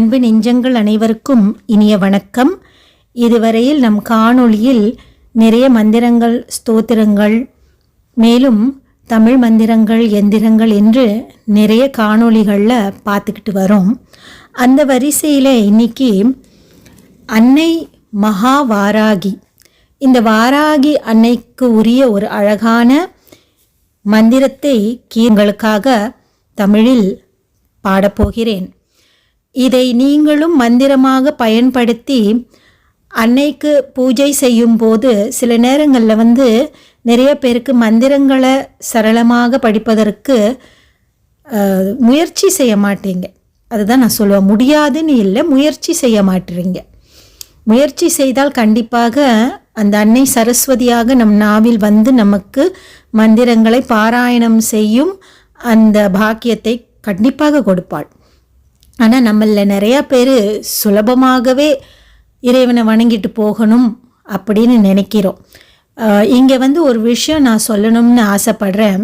அன்பு நெஞ்சங்கள் அனைவருக்கும் இனிய வணக்கம். இதுவரையில் நம் காணொளியில் நிறைய மந்திரங்கள் ஸ்தோத்திரங்கள் மேலும் தமிழ் மந்திரங்கள் எந்திரங்கள் என்று நிறைய காணொளிகளில் பார்த்துக்கிட்டு வரோம். அந்த வரிசையில் இன்னைக்கு அன்னை மகா வாராகி இந்த வாராகி அன்னைக்கு உரிய ஒரு அழகான மந்திரத்தை கீங்களுக்காக தமிழில் பாடப்போகிறேன் இதை நீங்களும் மந்திரமாக பயன்படுத்தி அன்னைக்கு பூஜை செய்யும்போது சில நேரங்களில் வந்து நிறைய பேருக்கு மந்திரங்களை சரளமாக படிப்பதற்கு முயற்சி செய்ய மாட்டீங்க. அதுதான் நான் சொல்லுவேன். முடியாதுன்னு இல்லை முயற்சி செய்ய மாட்டீங்க. முயற்சி செய்தால் கண்டிப்பாக அந்த அன்னை சரஸ்வதியாக நம் நாவில் வந்து நமக்கு மந்திரங்களை பாராயணம் செய்யும் அந்த பாக்கியத்தை கண்டிப்பாக கொடுப்பாள். ஆனால் நம்மள நிறையா பேர் சுலபமாகவே இறைவனை வணங்கிட்டு போகணும் அப்படின்னு நினைக்கிறோம். இங்கே வந்து ஒரு விஷயம் நான் சொல்லணும்னு ஆசைப்படுறேன்.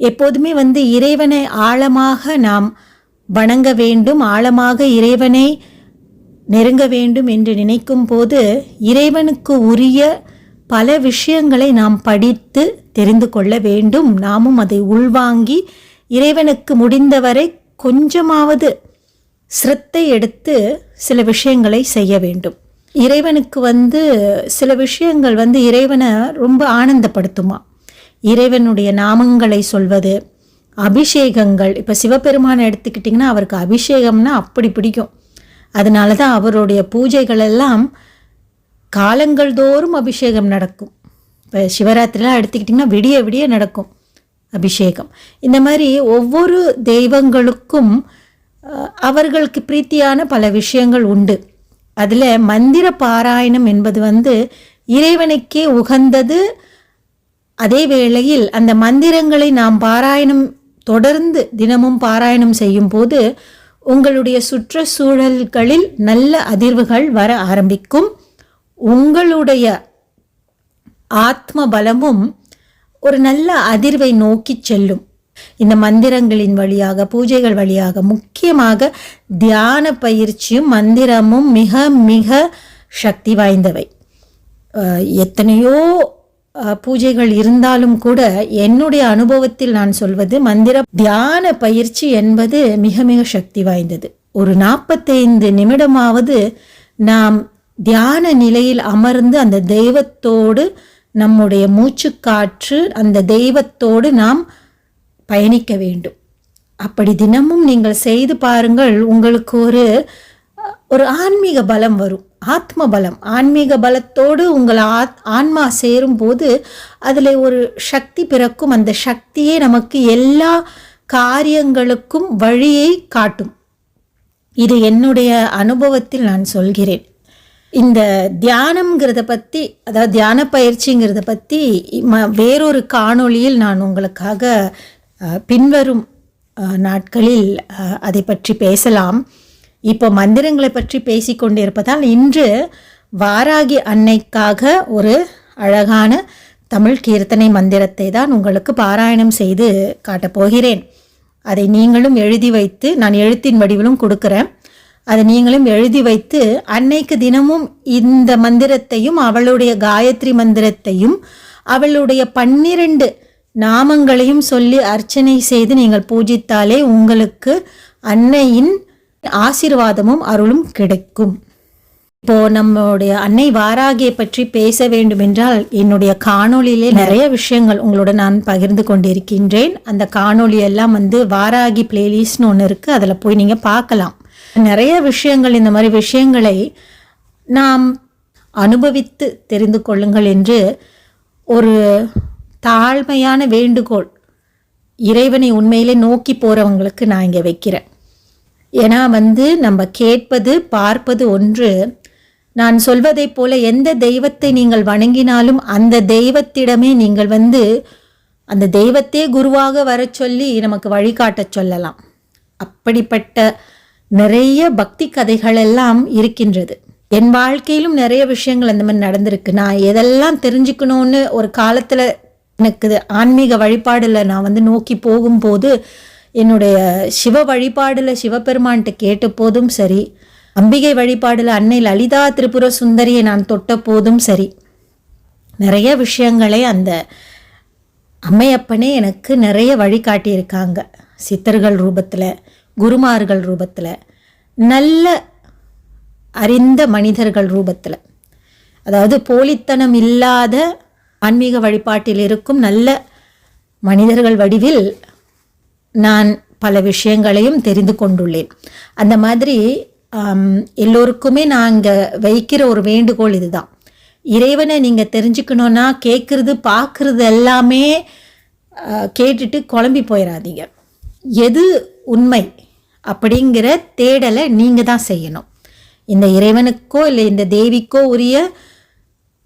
எப்போதுமே வந்து இறைவனை ஆழமாக நாம் வணங்க வேண்டும் ஆழமாக இறைவனை நெருங்க வேண்டும் என்று நினைக்கும் போது இறைவனுக்கு உரிய பல விஷயங்களை நாம் படித்து தெரிந்து கொள்ள வேண்டும். நாமும் அதை உள்வாங்கி இறைவனுக்கு முடிந்தவரை கொஞ்சமாவது சிரத்தை எடுத்து சில விஷயங்களை செய்ய வேண்டும். இறைவனுக்கு வந்து சில விஷயங்கள் வந்து இறைவனை ரொம்ப ஆனந்தப்படுத்துமா. இறைவனுடைய நாமங்களை சொல்வது அபிஷேகங்கள். இப்போ சிவபெருமானை எடுத்துக்கிட்டிங்கன்னா அவருக்கு அபிஷேகம்னா அப்படி பிடிக்கும். அதனால தான் அவருடைய பூஜைகள் எல்லாம் காலங்கள் தோறும் அபிஷேகம் நடக்கும். இப்போ சிவராத்திரிலாம் எடுத்துக்கிட்டிங்கன்னா விடிய விடிய நடக்கும் அபிஷேகம். இந்த மாதிரி ஒவ்வொரு தெய்வங்களுக்கும் அவர்களுக்கு பிரீத்தியான பல விஷயங்கள் உண்டு. அதில் மந்திர பாராயணம் என்பது வந்து இறைவனுக்கே உகந்தது. அதே வேளையில் அந்த மந்திரங்களை நாம் பாராயணம் தொடர்ந்து தினமும் பாராயணம் செய்யும் போது உங்களுடைய சுற்றுச்சூழல்களில் நல்ல அதிர்வுகள் வர ஆரம்பிக்கும். உங்களுடைய ஆத்ம பலமும் ஒரு நல்ல அதிர்வை நோக்கி செல்லும். இந்த மந்திரங்களின் வழியாக பூஜைகள் வழியாக முக்கியமாக தியான பயிற்சியும் மந்திரமும் மிக மிக சக்தி வாய்ந்தவை. அஹ் எத்தனையோ பூஜைகள் இருந்தாலும் கூட என்னுடைய அனுபவத்தில் நான் சொல்வது மந்திர தியான பயிற்சி என்பது மிக மிக சக்தி வாய்ந்தது. ஒரு நாற்பத்தைந்து நிமிடமாவது நாம் தியான நிலையில் அமர்ந்து அந்த தெய்வத்தோடு நம்முடைய மூச்சுக்காற்று அந்த தெய்வத்தோடு நாம் பயணிக்க வேண்டும். அப்படி தினமும் நீங்கள் செய்து பாருங்கள் உங்களுக்கு ஒரு ஒரு ஆன்மீக பலம் வரும். ஆத்ம பலம். ஆன்மீக பலத்தோடு உங்கள் ஆத் ஆன்மா சேரும்போது அதில் ஒரு சக்தி பிறக்கும். அந்த சக்தியே நமக்கு எல்லா காரியங்களுக்கும் வழியை காட்டும். இது என்னுடைய அனுபவத்தில் நான் சொல்கிறேன். இந்த தியானம்ங்கிறத பற்றி அதாவது தியான பயிற்சிங்கிறத பற்றி ம வேறொரு காணொளியில் நான் உங்களுக்காக பின்வரும் நாட்களில் அதை பற்றி பேசலாம். இப்போ மந்திரங்களை பற்றி பேசிக்கொண்டிருப்பதால் இன்று வாராகி அன்னைக்காக ஒரு அழகான தமிழ் கீர்த்தனை மந்திரத்தை தான் உங்களுக்கு பாராயணம் செய்து காட்டப் போகிறேன். அதை நீங்களும் எழுதி வைத்து நான் எழுத்தின் வடிவிலும் கொடுக்குறேன். அதை நீங்களும் எழுதி வைத்து அன்னைக்கு தினமும் இந்த மந்திரத்தையும் அவளுடைய காயத்ரி மந்திரத்தையும் அவளுடைய பன்னிரண்டு நாமங்களையும் சொல்லி அர்ச்சனை செய்து நீங்கள் பூஜித்தாலே உங்களுக்கு அன்னையின் ஆசீர்வாதமும் அருளும் கிடைக்கும். இப்போ நம்மளுடைய அன்னை வாராகியை பற்றி பேச வேண்டுமென்றால் என்னுடைய காணொளியிலே நிறைய விஷயங்கள் உங்களோட நான் பகிர்ந்து கொண்டிருக்கின்றேன். அந்த காணொளி எல்லாம் வந்து வாராகி பிளேலிஸ்ட்னு ஒன்று இருக்குது அதில் போய் நீங்கள் பார்க்கலாம். நிறைய விஷயங்கள் இந்த மாதிரி விஷயங்களை நாம் அனுபவித்து தெரிந்து கொள்ளுங்கள் என்று ஒரு தாழ்மையான வேண்டுகோள். இறைவனை உண்மையிலே நோக்கி போகிறவங்களுக்கு நான் இங்கே வைக்கிறேன். ஏன்னா வந்து நம்ம கேட்பது பார்ப்பது ஒன்று. நான் சொல்வதைப் போல எந்த தெய்வத்தை நீங்கள் வணங்கினாலும் அந்த தெய்வத்திடமே நீங்கள் வந்து அந்த தெய்வத்தே குருவாக வரச் சொல்லி நமக்கு வழிகாட்டச் சொல்லலாம். அப்படிப்பட்ட நிறைய பக்தி கதைகள் எல்லாம் இருக்கின்றது. என் வாழ்க்கையிலும் நிறைய விஷயங்கள் அந்த மாதிரி நடந்திருக்கு. நான் எதெல்லாம் தெரிஞ்சுக்கணும்னு ஒரு காலத்தில் எனக்கு ஆன்மீக வழிபாடில் நான் வந்து நோக்கி போகும்போது என்னுடைய சிவ வழிபாடில் சிவபெருமான்ட்டு கேட்ட போதும் சரி அம்பிகை வழிபாடில் அன்னை லலிதா திரிபுர சுந்தரியை நான் தொட்ட போதும் சரி. நிறைய விஷயங்களை அந்த அம்மையப்பனே எனக்கு நிறைய வழிகாட்டியிருக்காங்க சித்தர்கள் ரூபத்தில் குருமார்கள் ரூபத்தில் நல்ல அறிந்த மனிதர்கள் ரூபத்தில். அதாவது போலித்தனம் இல்லாத ஆன்மீக வழிபாட்டில் இருக்கும் நல்ல மனிதர்கள் வடிவில் நான் பல விஷயங்களையும் தெரிந்து கொண்டுள்ளேன். அந்த மாதிரி எல்லோருக்குமே நான் இங்கே வைக்கிற ஒரு வேண்டுகோள் இதுதான். இறைவனை நீங்கள் தெரிஞ்சுக்கணுன்னா கேட்குறது பார்க்குறது எல்லாமே கேட்டுட்டு குழம்பி போயிடாதீங்க எது உண்மை அப்படிங்கிற தேடலை நீங்கள் தான் செய்யணும். இந்த இறைவனுக்கோ இல்லை இந்த தேவிக்கோ உரிய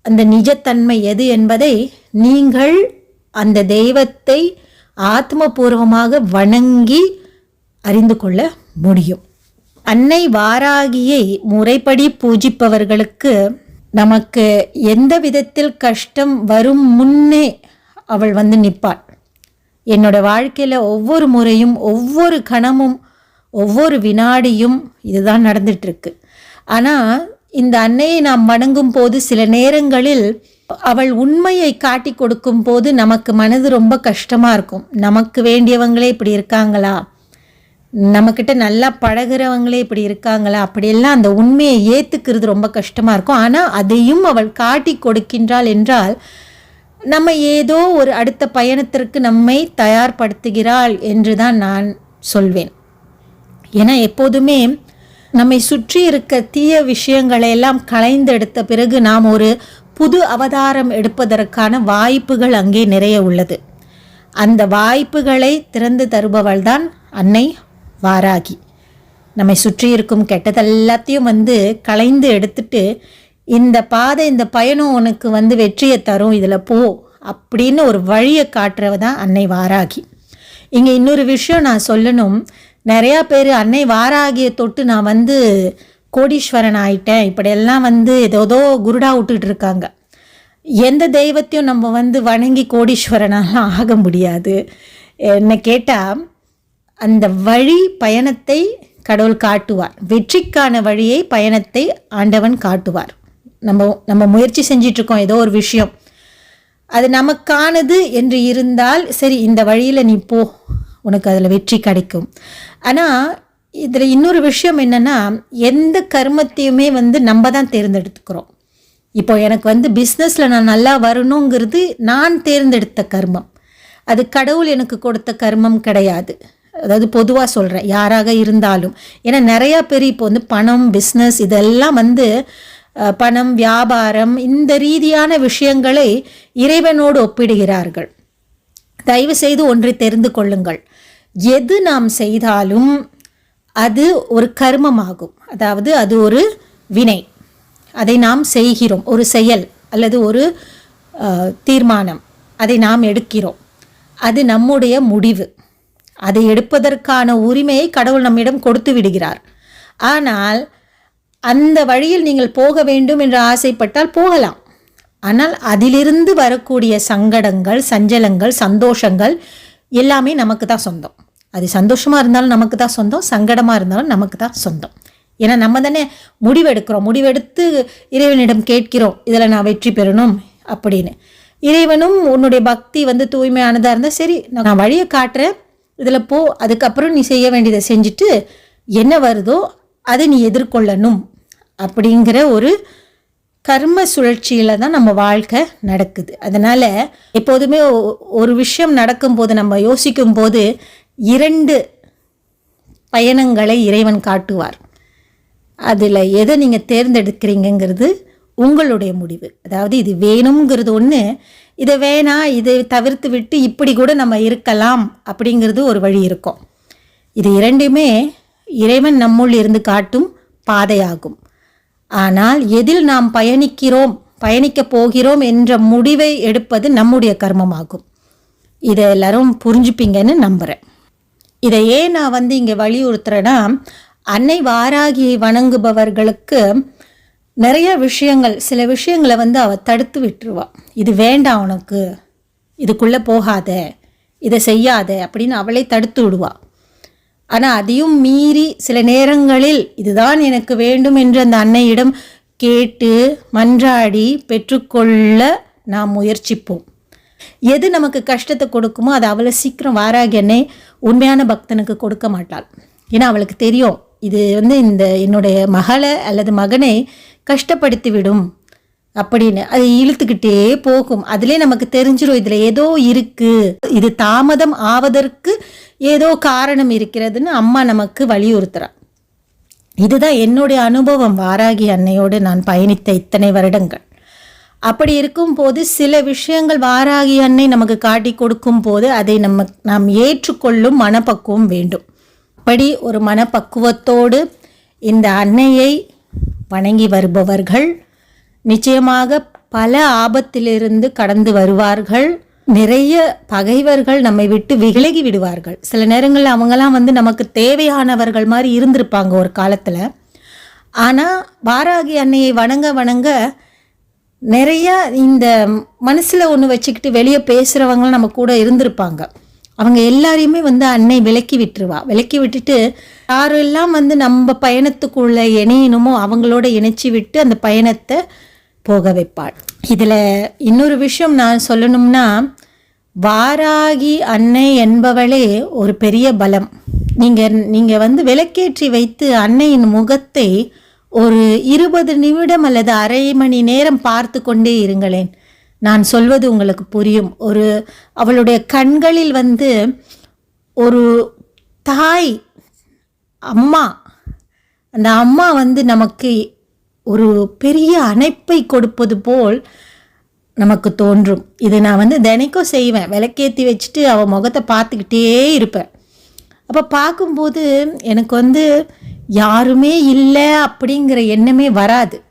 அந்த நிஜத்தன்மை எது என்பதை நீங்கள் அந்த தெய்வத்தை ஆத்மபூர்வமாக வணங்கி அறிந்து கொள்ள முடியும். அன்னை வாராகியை முறைப்படி பூஜிப்பவர்களுக்கு நமக்கு எந்த விதத்தில் கஷ்டம் வரும் முன்னே அவள் வந்து நிற்பாள். என்னோட வாழ்க்கையில் ஒவ்வொரு முறையும் ஒவ்வொரு கணமும் ஒவ்வொரு வினாடியும் இதுதான் நடந்துட்டுருக்கு ஆனால் இந்த அன்னையை நாம் வணங்கும் போது சில நேரங்களில் அவள் உண்மையை காட்டி கொடுக்கும் போது நமக்கு மனது ரொம்ப கஷ்டமாக இருக்கும். நமக்கு வேண்டியவங்களே இப்படி இருக்காங்களா? நம்மக்கிட்ட நல்லா பழகுறவங்களே இப்படி இருக்காங்களா? அப்படியெல்லாம் அந்த உண்மையை ஏற்றுக்கிறது ரொம்ப கஷ்டமாக இருக்கும். ஆனால் அதையும் அவள் காட்டி கொடுக்கின்றாள் என்றால் நம்ம ஏதோ ஒரு அடுத்த பயணத்திற்கு நம்மை தயார்படுத்துகிறாள் என்று தான் நான் சொல்வேன். ஏன்னா எப்போதுமே நம்மை சுற்றி இருக்க தீய விஷயங்களை எல்லாம் களைந்தெடுத்த பிறகு நாம் ஒரு புது அவதாரம் எடுப்பதற்கான வாய்ப்புகள் அங்கே நிறைய உள்ளது. அந்த வாய்ப்புகளை திறந்து தருபவள் தான் அன்னை வாராகி. நம்மை சுற்றி இருக்கும் கெட்டதெல்லாத்தையும் வந்து களைந்து எடுத்துட்டு இந்த பாதை இந்த பயணம் உனக்கு வந்து வெற்றியை தரும் இதில் போ அப்படின்னு ஒரு வழியை காட்டுறவ தான் அன்னை வாராகி. இங்கே இன்னொரு விஷயம் நான் சொல்லணும். நிறையா பேர் அன்னை வாராகியை தொட்டு நான் வந்து கோடீஸ்வரன் ஆயிட்டேன் இப்படியெல்லாம் வந்து ஏதோதோ குருடா விட்டுட்டு இருக்காங்க எந்த தெய்வத்தையும் நம்ம வந்து வணங்கி கோடீஸ்வரனாலாம் ஆக முடியாது. என்ன கேட்டால் அந்த வழி பயணத்தை கடவுள் காட்டுவார். வெற்றிக்கான வழியை பயணத்தை ஆண்டவன் காட்டுவார். நம்ம நம்ம முயற்சி செஞ்சிட்ருக்கோம் ஏதோ ஒரு விஷயம். அது நமக்கானது என்று இருந்தால் சரி இந்த வழியில் நீ போ. உனக்கு அதில் வெற்றி கிடைக்கும். ஆனால் இதில் இன்னொரு விஷயம் என்னென்னா எந்த கர்மத்தையுமே வந்து நம்ம தான் தேர்ந்தெடுத்துக்கிறோம். இப்போ எனக்கு வந்து பிஸ்னஸில் நான் நல்லா வரணுங்கிறது நான் தேர்ந்தெடுத்த கர்மம். அது கடவுள் எனக்கு கொடுத்த கர்மம் கிடையாது. அதாவது பொதுவாக சொல்கிறேன் யாராக இருந்தாலும். ஏன்னா நிறையா பேர் இப்போ வந்து பணம் பிஸ்னஸ் இதெல்லாம் வந்து பணம் வியாபாரம் இந்த ரீதியான விஷயங்களை இறைவனோடு ஒப்பிடுகிறார்கள். தயவு செய்து ஒன்றை தெரிந்து கொள்ளுங்கள். எது நாம் செய்தாலும் அது ஒரு கர்மமாகும். அதாவது அது ஒரு வினை. அதை நாம் செய்கிறோம். ஒரு செயல் அல்லது ஒரு தீர்மானம். அதை நாம் எடுக்கிறோம். அது நம்முடைய முடிவு. அதை எடுப்பதற்கான உரிமையை கடவுள் நம்மிடம் கொடுத்து விடுகிறார். ஆனால் அந்த வழியில் நீங்கள் போக வேண்டும் என்று ஆசைப்பட்டால் போகலாம். ஆனால் அதிலிருந்து வரக்கூடிய சங்கடங்கள் சஞ்சலங்கள் சந்தோஷங்கள் எல்லாமே நமக்கு தான் சொந்தம். அது சந்தோஷமாக இருந்தாலும் நமக்கு தான் சொந்தம் சங்கடமாக இருந்தாலும் நமக்கு தான் சொந்தம். ஏன்னா நம்ம தானே முடிவெடுக்கிறோம். முடிவெடுத்து இறைவனிடம் கேட்கிறோம் இதில் நான் வெற்றி பெறணும் அப்படின்னு. இறைவனும் உன்னுடைய பக்தி வந்து தூய்மையானதாக இருந்தால் சரி நான் வழியை காட்டுறேன் இதில் போ அதுக்கப்புறம் நீ செய்ய வேண்டியதை செஞ்சுட்டு என்ன வருதோ அதை நீ எதிர்கொள்ளணும் அப்படிங்கிற ஒரு கர்ம சுழற்சியில் தான் நம்ம வாழ்க்கை நடக்குது. அதனால் எப்போதுமே ஒ- ஒரு விஷயம் நடக்கும்போது நம்ம யோசிக்கும் போது இரண்டு பயணங்களை இறைவன் காட்டுவார். அதில் எதை நீங்கள் தேர்ந்தெடுக்கிறீங்கங்கிறது உங்களுடைய முடிவு. அதாவது இது வேணுங்கிறது ஒன்று இதை வேணாம் இதை தவிர்த்து விட்டு இப்படி கூட நம்ம இருக்கலாம் அப்படிங்கிறது ஒரு வழி இருக்கும். இது இரண்டுமே இறைவன் நம்முள் இருந்து காட்டும் பாதையாகும். ஆனால் எதில் நாம் பயணிக்கிறோம் பயணிக்கப் போகிறோம் என்ற முடிவை எடுப்பது நம்முடைய கர்மமாகும். இதை எல்லாரும் புரிஞ்சுப்பீங்கன்னு நம்புகிறேன் இதை ஏன் நான் வந்து இங்கே வலியுறுத்துறேன்னா அன்னை வாராகியை வணங்குபவர்களுக்கு நிறைய விஷயங்கள் சில விஷயங்களை வந்து அவள் தடுத்து விட்டுருவா. இது வேண்டாம் உனக்கு இதுக்குள்ளே போகாத இதை செய்யாத அப்படின்னு அவளை தடுத்து விடுவா. ஆனால் அதையும் மீறி சில நேரங்களில் இதுதான் எனக்கு வேண்டும் என்று அந்த அன்னையிடம் கேட்டு மன்றாடி பெற்றுக்கொள்ள நாம் முயற்சிப்போம். எது நமக்கு கஷ்டத்தை கொடுக்குமோ அது அவ்வளோ சீக்கிரம் வாராகி அன்னை உண்மையான பக்தனுக்கு கொடுக்க மாட்டாள். ஏன்னா அவளுக்கு தெரியும் இது வந்து இந்த என்னுடைய மகளை அல்லது மகனை கஷ்டப்படுத்தி விடும் அப்படின்னு. அது இழுத்துக்கிட்டே போகும். அதிலே நமக்கு தெரிஞ்சிடும் இதில் ஏதோ இருக்குது இது தாமதம் ஆவதற்கு ஏதோ காரணம் இருக்கிறதுன்னு அம்மா நமக்கு வலியுறுத்துறா. இதுதான் என்னுடைய அனுபவம். வாராகி அன்னையோடு நான் பயணித்த இத்தனை வருடங்கள். அப்படி இருக்கும்போது சில விஷயங்கள் வாராகி அன்னை நமக்கு காட்டி கொடுக்கும் போது அதை நம்ம நாம் ஏற்றுக்கொள்ளும் மனப்பக்குவம் வேண்டும். அப்படி ஒரு மனப்பக்குவத்தோடு இந்த அன்னையை வணங்கி வருபவர்கள் நிச்சயமாக பல ஆபத்திலிருந்து கடந்து வருவார்கள். நிறைய பகைவர்கள் நம்மை விட்டு விலகி விடுவார்கள். சில நேரங்களில் அவங்கெல்லாம் வந்து நமக்கு தேவையானவர்கள் மாதிரி இருந்திருப்பாங்க ஒரு காலத்தில். ஆனால் வாராகி அன்னையை வணங்க வணங்க நிறையா இந்த மனசில் ஒன்று வச்சுக்கிட்டு வெளியே பேசுகிறவங்களும் நம்ம கூட இருந்திருப்பாங்க. அவங்க எல்லாரையுமே வந்து அன்னை விலக்கி விட்டுருவா. விலக்கி விட்டுட்டு யாரெல்லாம் வந்து நம்ம பயணத்துக்குள்ளே இணையணுமோ அவங்களோட இணைச்சி விட்டு அந்த பயணத்தை போக வைப்பாள். இதில் இன்னொரு விஷயம் நான் சொல்லணும்னா வாராகி அன்னை என்பவளே ஒரு பெரிய பலம். நீங்கள் நீங்கள் வந்து விளக்கேற்றி வைத்து அன்னையின் முகத்தை ஒரு இருபது நிமிடம் அல்லது அரை மணி நேரம் பார்த்து கொண்டே இருங்களேன். நான் சொல்வது உங்களுக்கு புரியும். ஒரு அவளுடைய கண்களில் வந்து ஒரு தாய் அம்மா அந்த அம்மா வந்து நமக்கு ஒரு பெரிய அணைப்பை கொடுப்பது போல் நமக்கு தோன்றும். இது நான் வந்து தினைக்கும் செய்வேன். விளக்கேற்றி வச்சுட்டு அவள் முகத்தை பார்த்துக்கிட்டே இருப்பேன். அப்போ பார்க்கும்போது எனக்கு வந்து யாருமே இல்லை அப்படிங்கிற எண்ணமே வராது.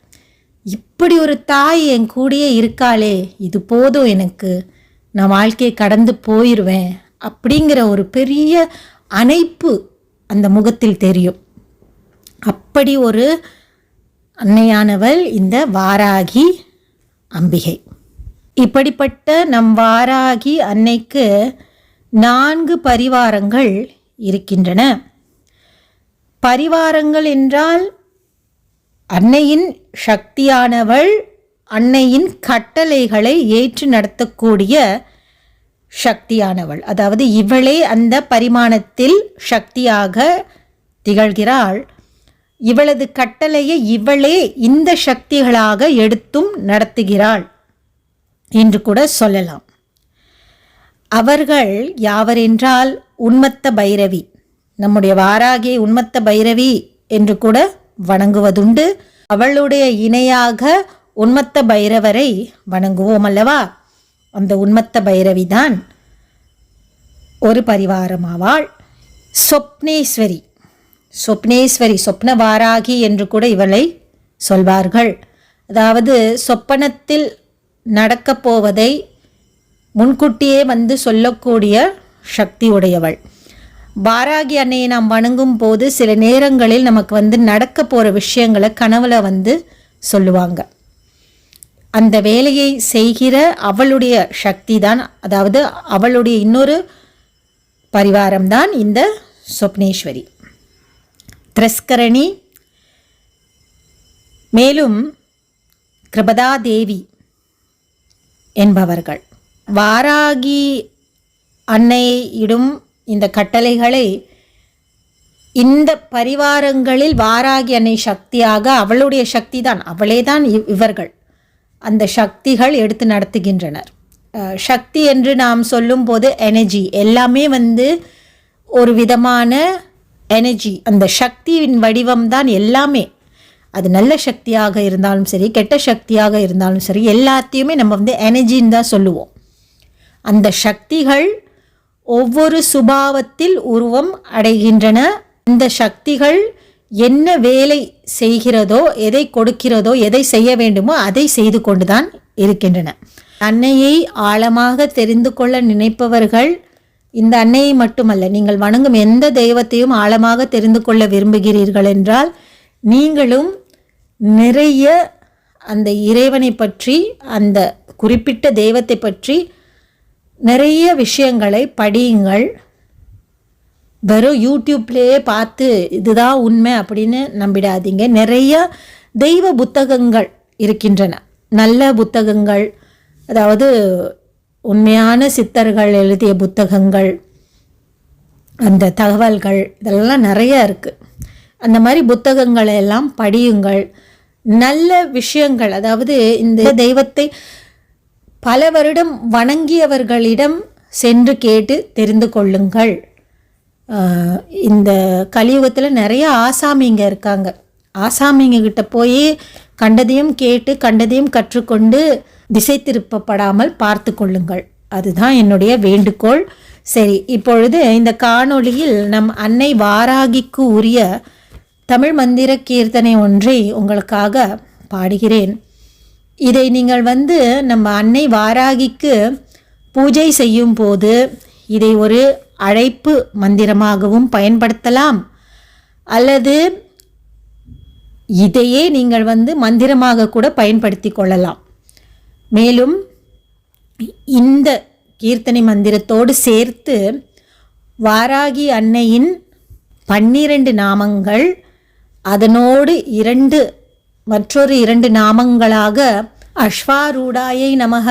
இப்படி ஒரு தாய் என் கூடயே இருக்காளே இது போதும் எனக்கு. நான் வாழ்க்கையை கடந்து போயிடுவேன் அப்படிங்கிற ஒரு பெரிய அணைப்பு அந்த முகத்தில் தெரியும். அப்படி ஒரு அன்னையானவள் இந்த வாராகி அம்பிகை. இப்படிப்பட்ட நம் வாராகி அன்னைக்கு நான்கு பரிவாரங்கள் இருக்கின்றன. பரிவாரங்கள் என்றால் அன்னையின் சக்தியானவள் அன்னையின் கட்டளைகளை ஏற்று நடத்தக்கூடிய சக்தியானவள். அதாவது இவளே அந்த பரிமாணத்தில் சக்தியாக திகழ்கிறாள். இவளது கட்டளையை இவளே இந்த சக்திகளாக எடுத்தும் நடத்துகிறாள் என்று கூட சொல்லலாம். அவர்கள் யாவரென்றால் உன்மத்த பைரவி. நம்முடைய வாராகி உன்மத்த பைரவி என்று கூட வணங்குவதுண்டு. அவளுடைய இணையாக உன்மத்த பைரவரை வணங்குவோம் அல்லவா? அந்த உன்மத்த பைரவி தான் ஒரு பரிவாரமாவாள். சொப்னேஸ்வரி. சொப்னேஸ்வரி சொப்ன வாராகி என்று கூட இவளை சொல்வார்கள். அதாவது சொப்பனத்தில் நடக்கப் போவதை முன்கூட்டியே வந்து சொல்லக்கூடிய சக்தி உடையவள். பாராகி அன்னையை நாம் வணங்கும் போது சில நேரங்களில் நமக்கு வந்து நடக்க போகிற விஷயங்களை கனவுல வந்து சொல்லுவாங்க. அந்த வேலையை செய்கிற அவளுடைய சக்தி தான் அதாவது அவளுடைய இன்னொரு பரிவாரம் தான் இந்த சொப்னேஸ்வரி. திரஸ்கரணி. மேலும் கிருபதா தேவி என்பவர்கள். வாராகி அன்னையிடும் இந்த கட்டளைகளை இந்த பரிவாரங்களில் வாராகி அன்னை சக்தியாக அவளுடைய சக்தி தான் அவளே தான் இவர்கள். அந்த சக்திகள் எடுத்து நடத்துகின்றனர். சக்தி என்று நாம் சொல்லும்போது எனர்ஜி எல்லாமே வந்து ஒரு விதமான எனர்ஜி அந்த சக்தியின் வடிவம் தான் எல்லாமே. அது நல்ல சக்தியாக இருந்தாலும் சரி கெட்ட சக்தியாக இருந்தாலும் சரி எல்லாத்தையுமே நம்ம வந்து எனர்ஜின்னு தான் சொல்லுவோம். அந்த சக்திகள் ஒவ்வொரு சுபாவத்தில் உருவம் அடைகின்றன. இந்த சக்திகள் என்ன வேலை செய்கிறதோ எதை கொடுக்கிறதோ எதை செய்ய வேண்டுமோ அதை செய்து கொண்டுதான் இருக்கின்றன. அன்னையை ஆழமாக தெரிந்து கொள்ள நினைப்பவர்கள் இந்த அன்னையை மட்டுமல்ல நீங்கள் வணங்கும் எந்த தெய்வத்தையும் ஆழமாக தெரிந்து கொள்ள விரும்புகிறீர்கள் என்றால் நீங்களும் நிறைய அந்த இறைவனை பற்றி அந்த குறிப்பிட்ட தெய்வத்தை பற்றி நிறைய விஷயங்களை படியுங்கள். வெறும் யூடியூப்லேயே பார்த்து இதுதான் உண்மை அப்படின்னு நம்பிடாதீங்க. நிறைய தெய்வ புத்தகங்கள் இருக்கின்றன. நல்ல புத்தகங்கள் அதாவது உண்மையான சித்தர்கள் எழுதிய புத்தகங்கள் அந்த தகவல்கள் இதெல்லாம் நிறைய இருக்குது அந்த மாதிரி புத்தகங்களை எல்லாம் படியுங்கள். நல்ல விஷயங்கள் அதாவது இந்த தெய்வத்தை பல வருடம் வணங்கியவர்களிடம் சென்று கேட்டு தெரிந்து கொள்ளுங்கள். இந்த கலியுகத்தில் நிறைய ஆசாமிங்க இருக்காங்க. ஆசாமிங்க கிட்ட போய் கண்டதையும் கேட்டு கண்டதையும் கற்றுக்கொண்டு திசை திருப்பப்படாமல் பார்த்து கொள்ளுங்கள். அதுதான் என்னுடைய வேண்டுகோள். சரி இப்பொழுது இந்த காணொளியில் நம் அன்னை வாராகிக்கு உரிய தமிழ் மந்திர கீர்த்தனை ஒன்றை உங்களுக்காக பாடுகிறேன். இதை நீங்கள் வந்து நம்ம அன்னை வாராகிக்கு பூஜை செய்யும் போது இதை ஒரு அழைப்பு மந்திரமாகவும் பயன்படுத்தலாம். அல்லது இதையே நீங்கள் வந்து மந்திரமாக கூட பயன்படுத்தி கொள்ளலாம். மேலும் இந்த கீர்த்தனை மந்திரத்தோடு சேர்த்து வாராகி அன்னையின் பன்னிரண்டு நாமங்கள் அதனோடு இரண்டு மற்றொரு இரண்டு நாமங்களாக அஸ்வாரூடாயை நமக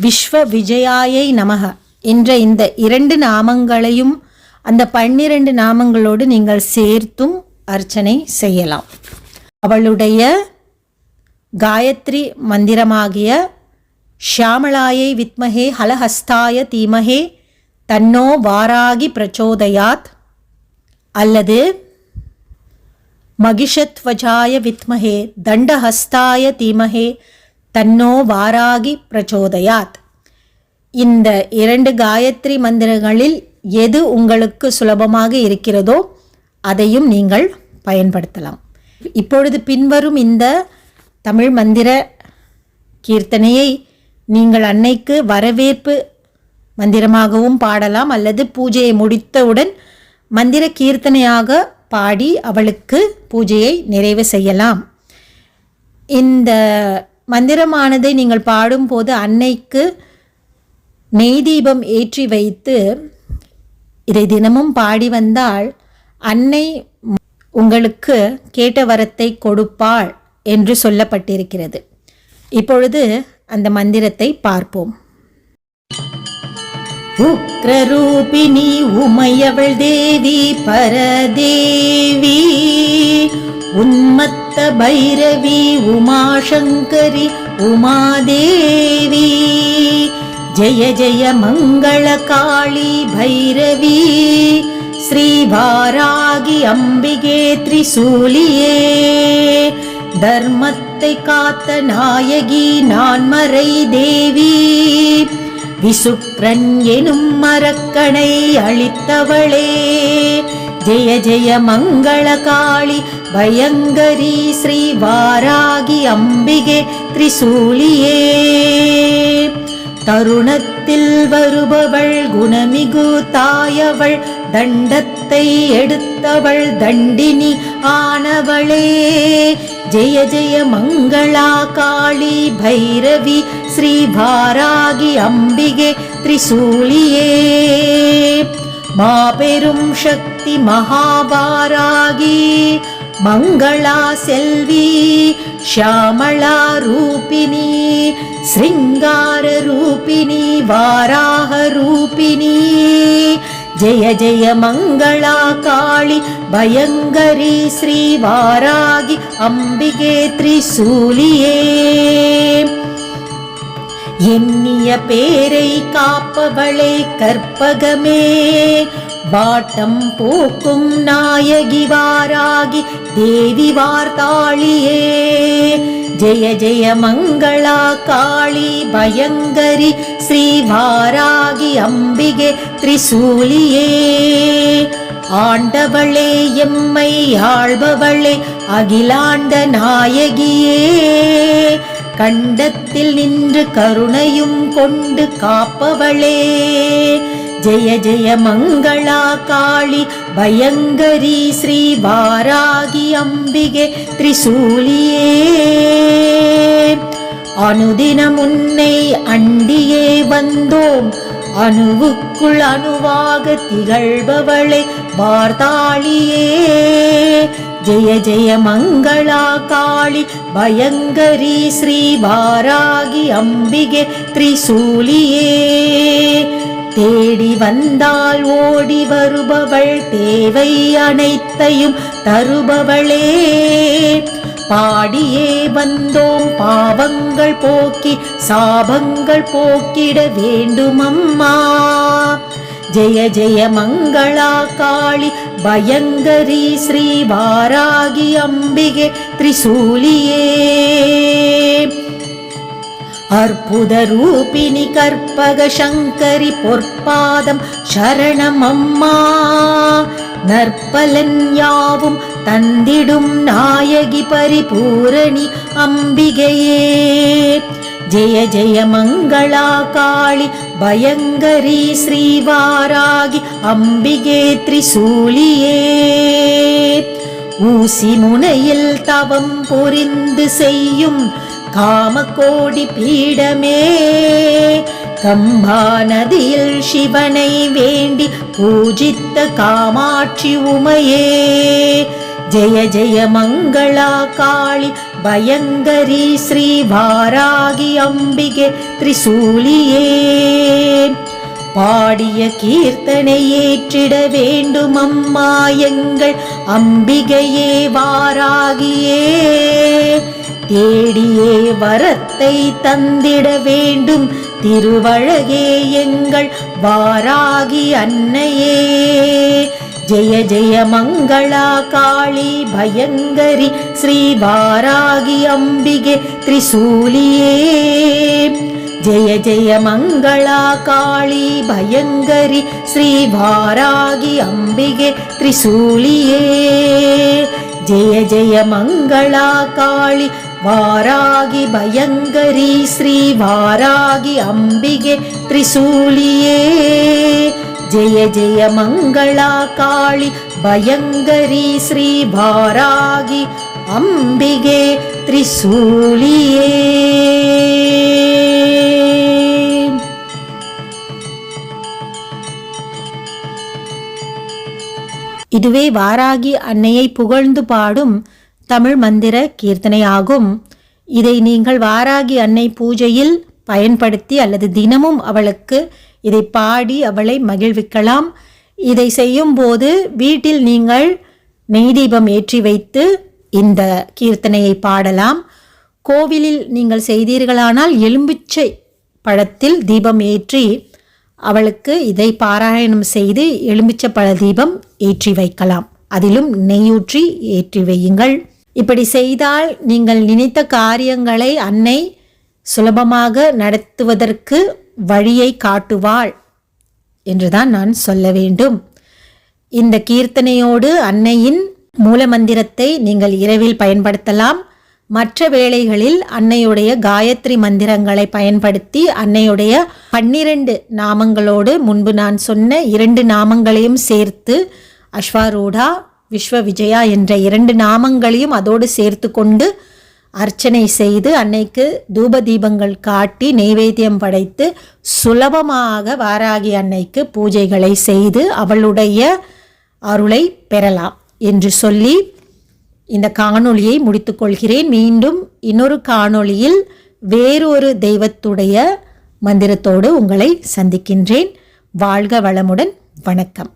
விஸ்வ விஜயாயை நமக என்ற இந்த இரண்டு நாமங்களையும் அந்த பன்னிரண்டு நாமங்களோடு நீங்கள் சேர்த்தும் அர்ச்சனை செய்யலாம். அவளுடைய காயத்ரி மந்திரமாகிய ஷியாமளாயை வித்மஹே ஹலஹஸ்தாய தீமஹே தன்னோ வாராகி பிரச்சோதயாத் அல்லது மகிஷத்வஜாய வித்மஹே தண்டஹஸ்தாய தீமஹே தன்னோ வாராகி பிரச்சோதயாத். இந்த இரண்டு காயத்ரி மந்திரங்களில் எது உங்களுக்கு சுலபமாக இருக்கிறதோ அதையும் நீங்கள் பயன்படுத்தலாம். இப்பொழுது பின்வரும் இந்த தமிழ் மந்திர கீர்த்தனையை நீங்கள் அன்னைக்கு வரவேற்பு மந்திரமாகவும் பாடலாம் அல்லது பூஜையை முடித்தவுடன் மந்திர கீர்த்தனையாக பாடி அவளுக்கு பூஜையை நிறைவு செய்யலாம். இந்த மந்திரமானதை நீங்கள் பாடும்போது அன்னைக்கு நெய் தீபம் ஏற்றி வைத்து இதை தினமும் பாடி வந்தால் அன்னை உங்களுக்கு கேட்ட வரத்தை கொடுப்பாள் என்று சொல்லப்பட்டிருக்கிறது. இப்பொழுது அந்த மந்திரத்தை பார்ப்போம். உக்ரரூபிணி உமையவள் தேவி பரதேவி. உன்மத்த பைரவி உமாசங்கரி உமாதேவி. ஜெய ஜெய மங்கள காளி பைரவி. ஸ்ரீவாராகி அம்பிகே திரிசூலியே தர்மத்தை காத்த நாயகி நான்மறை தேவி. விசுக்ரன் எனும் மரக்கணை அளித்தவளே. ஜெய ஜெய மங்கள காளி பயங்கரி ஸ்ரீ வாராகி அம்பிகே திரிசூலியே. தருணத்தில் வருபவள் குணமிகு தாயவள் தண்டத்தை எடுத்தவள் தண்டினி ஆனவளே. ஜெய ஜெய மங்களா காளி பைரவி ஸ்ரீ பாராகி அம்பிகே திரிசூலியே மாபெரும் சக்தி மகாபாராகி மங்களா செல்வி ஷியாமளா ரூபிணி ஸ்ருங்கார ரூபிணி வாராக ரூபிணி ஜெய ஜெய மங்களா காளி பயங்கரி ஸ்ரீ வாராகி அம்பிகே திரிசூலியே எண்ணிய பேரை காப்பவளே கற்பகமே. வாட்டம் போக்கும் நாயகி வாராகி தேவி வார்த்தாளியே. ஜெய ஜெய மங்களா காளி பயங்கரி ஸ்ரீ வாராகி அம்பிகே திரிசூலியே. ஆண்டவளே எம்மை ஆள்பவளே அகிலாண்ட நாயகியே. கண்டத்தில் நின்று கருணையும் கொண்டு காப்பவளே. ஜெய ஜெய மங்களா காளி பயங்கரி ஸ்ரீ வாராகி அம்பிகே திரிசூலியே. அனுதினம் உன்னை அண்டியே வந்தோம். அணுவுக்குள் அணுவாக திகழ்பவளே வார்த்தாளியே ஜெய ஜெய மங்களா காளி பயங்கரி ஸ்ரீ வாராகி அம்பிகே திரிசூலியே. தேடி வந்தால் ஓடி வருபவள் தேவை அனைத்தையும் தருபவளே. பாடியே வந்தோம் பாவங்கள் போக்கி சாபங்கள் போக்கிட வேண்டும் அம்மா ஜெய ஜெய மங்களா காளி பயங்கரி ஸ்ரீ வாராகி அம்பிகே திரிசூலியே அற்புத ரூபிணி கற்பக சங்கரி பொற்பாதம் சரணம் அம்மா நற்பலன் யாவும் தந்திடும் நாயகி பரிபூரணி அம்பிகையே ஜெய ஜெய மங்களா காளி பயங்கரி ஸ்ரீவாராகி அம்பிகே திரிசூலியே ஊசி முனையில் தவம் புரிந்து செய்யும் காமகோடி பீடமே. கம்பா நதியில் சிவனை வேண்டி பூஜித்த காமாட்சி உமையே. ஜெய ஜெய மங்களா காளி பயங்கரி ஸ்ரீ வாராகி அம்பிகே திரிசூலியே. பாடிய கீர்த்தனை ஏற்றிட வேண்டும் அம்மா எங்கள் அம்பிகையே வாராகியே. தேடியே வரத்தை தந்திட வேண்டும் திருவழகே எங்கள் வாராகி அன்னையே. ஜெய ஜெய மங்களா காளி பயங்கரி ஸ்ரீ வாராகி அம்பிகே திரிசூலியே ஜெய ஜெய மங்களா காளி பயங்கரி ஸ்ரீ வாராகி அம்பிகே திரிசூலியே ஜெய ஜெய மங்களா காளி வாராகி பயங்கரி ஸ்ரீ வாராகி அம்பிகே திரிசூலியே ஜெய ஜெய மங்களா காளி பயங்கரி ஸ்ரீ பாராகி அம்பிகே திரிசூலியே இதுவே வாராகி அன்னையை புகழ்ந்து பாடும் தமிழ் மந்திர கீர்த்தனையாகும் இதை நீங்கள் வாராகி அன்னை பூஜையில் பயன்படுத்தி அல்லது தினமும் அவளுக்கு இதை பாடி அவளை மகிழ்விக்கலாம். இதை செய்யும்போது வீட்டில் நீங்கள் நெய் தீபம் ஏற்றி வைத்து இந்த கீர்த்தனையை பாடலாம். கோவிலில் நீங்கள் செய்தீர்களானால் எலும்பிச்சை பழத்தில் தீபம் ஏற்றி அவளுக்கு இதை பாராயணம் செய்து எலும்பிச்சை பழ தீபம் ஏற்றி வைக்கலாம். அதிலும் நெய்யூற்றி ஏற்றி வையுங்கள். இப்படி செய்தால் நீங்கள் நினைத்த காரியங்களை அன்னை சுலபமாக நடத்துவதற்கு வழியை காட்டுவாள் என்றுதான் நான் சொல்ல வேண்டும். இந்த கீர்த்தனையோடு அன்னையின் மூலமந்திரத்தை நீங்கள் இரவில் பயன்படுத்தலாம். மற்ற வேளைகளில் அன்னையுடைய காயத்ரி மந்திரங்களை பயன்படுத்தி அன்னையுடைய பன்னிரண்டு நாமங்களோடு முன்பு நான் சொன்ன இரண்டு நாமங்களையும் சேர்த்து அஸ்வாரூடா விஸ்வ விஜயா என்ற இரண்டு நாமங்களையும் அதோடு சேர்த்து கொண்டு அர்ச்சனை செய்து அன்னைக்கு தூப தீபங்கள் காட்டி நெய்வேத்தியம் படைத்து சுலபமாக வாராகி அன்னைக்கு பூஜைகளை செய்து அவளுடைய அருளை பெறலாம் என்று சொல்லி இந்த காணொளியை முடித்துக்கொள்கிறேன் மீண்டும் இன்னொரு காணொளியில் வேறொரு தெய்வத்துடைய மந்திரத்தோடு உங்களை சந்திக்கின்றேன். வாழ்க வளமுடன். வணக்கம்.